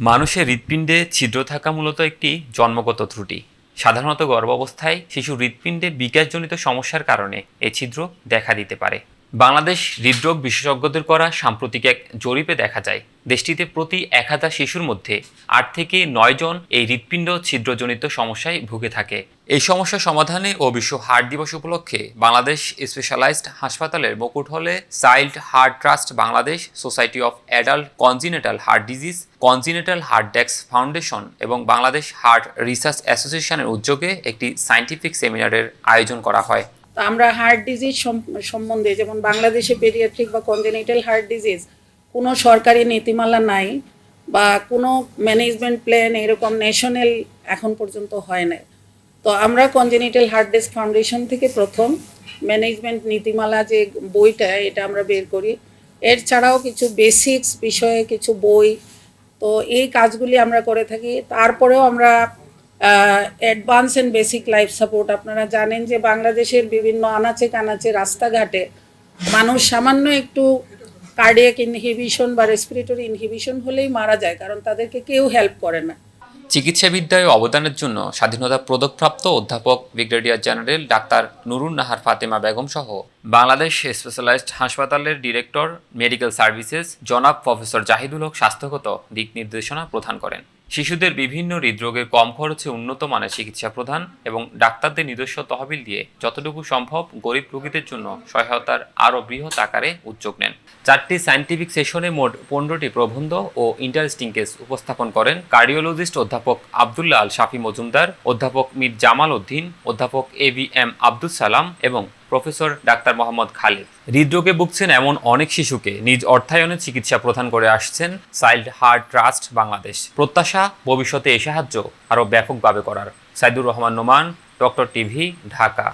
মানুষের হৃৎপিণ্ডে ছিদ্র থাকা মূলত একটি জন্মগত ত্রুটি। সাধারণত গর্ভাবস্থায় শিশু হৃৎপিণ্ডে বিকাশজনিত সমস্যার কারণে এ ছিদ্র দেখা দিতে পারে। বাংলাদেশ হৃদরোগ বিশেষজ্ঞদের করা সাম্প্রতিক এক জরিপে দেখা যায়, দেশটিতে প্রতি এক হাজার শিশুর মধ্যে আট থেকে নয় জন এই হৃৎপিণ্ড ছিদ্রজনিত সমস্যায় ভুগে থাকে। এই সমস্যা সমাধানে ও বিশ্ব হার্ট দিবস উপলক্ষে বাংলাদেশ স্পেশালাইজড হাসপাতালের মুকুট হলে child heart trust Bangladesh society of adult congenital heart disease, congenital heart defects foundation এবং বাংলাদেশ হার্ট রিসার্চ অ্যাসোসিয়েশনের উদ্যোগে একটি সায়েন্টিফিক সেমিনারের আয়োজন করা হয়। আমরা হার্ট ডিজিজ সম্বন্ধে যেমন বাংলাদেশে পেডিয়াট্রিক বা কনজেনিটাল হার্ট ডিজিজ, কোনো সরকারি নীতিমালা নাই বা কোনো ম্যানেজমেন্ট প্ল্যান এরকম ন্যাশনাল এখন পর্যন্ত হয় না তো আমরা কনজেনিটাল হার্ট ডিস্ক ফাউন্ডেশন থেকে প্রথম ম্যানেজমেন্ট নীতিমালা যে বইটা, এটা আমরা বের করি। এর ছাড়াও কিছু বেসিক্স বিষয়ে কিছু বই, তো এই কাজগুলি আমরা করে থাকি। তারপরেও আমরা advance and basic life support আপনারা জানেন যে বাংলাদেশের বিভিন্ন আনাচে কানাচে রাস্তাঘাটে মানুষ সামান্য একটু কার্ডিয়াক ইনহিবিশন বা রেসপিরেটরি ইনহিবিশন হলেই মারা যায়, কারণ তাদেরকে কেউ হেল্প করে না। চিকিৎসাবিদ্যায় অবদানের জন্য স্বাধীনতা পদকপ্রাপ্ত অধ্যাপক brigadier general doctor Nurun Nahar Fatema Begum সহ বাংলাদেশ স্পেশালাইজড হাসপাতালের ডিরেক্টর, মেডিকেল সার্ভিসেস জনাব প্রফেসর জাহিদুল হক স্বাস্থ্যগত দিক নির্দেশনা প্রদান করেন। শিশুদের বিভিন্ন হৃদরোগের কম খরচে উন্নত মানের চিকিৎসা প্রদান এবং ডাক্তারদের নিজস্ব তহবিল দিয়ে যতটুকু সম্ভব গরিব রোগীদের জন্য সহায়তার আরও বৃহৎ আকারে উদ্যোগ নেন। চারটি সায়েন্টিফিক সেশনে মোট পনেরোটি প্রবন্ধ ও ইন্টারেস্টিং কেস উপস্থাপন করেন কার্ডিওলজিস্ট অধ্যাপক আবদুল্লাহ আল শাফি মজুমদার, অধ্যাপক মীর জামাল উদ্দিন, অধ্যাপক A B M Abdul Salam এবং প্রফেসর ডাক্তার মোহাম্মদ খালিদ। হৃদরোগে ভুগছেন এমন অনেক শিশুকে নিজ অর্থায়নে চিকিৎসা প্রদান করে আসছেন চাইল্ড হার্ট ট্রাস্ট বাংলাদেশ। প্রত্যাশা, ভবিষ্যতে এ সাহায্য আরও ব্যাপকভাবে করার। Saidur Rahman Noman, doctor TV, Dhaka.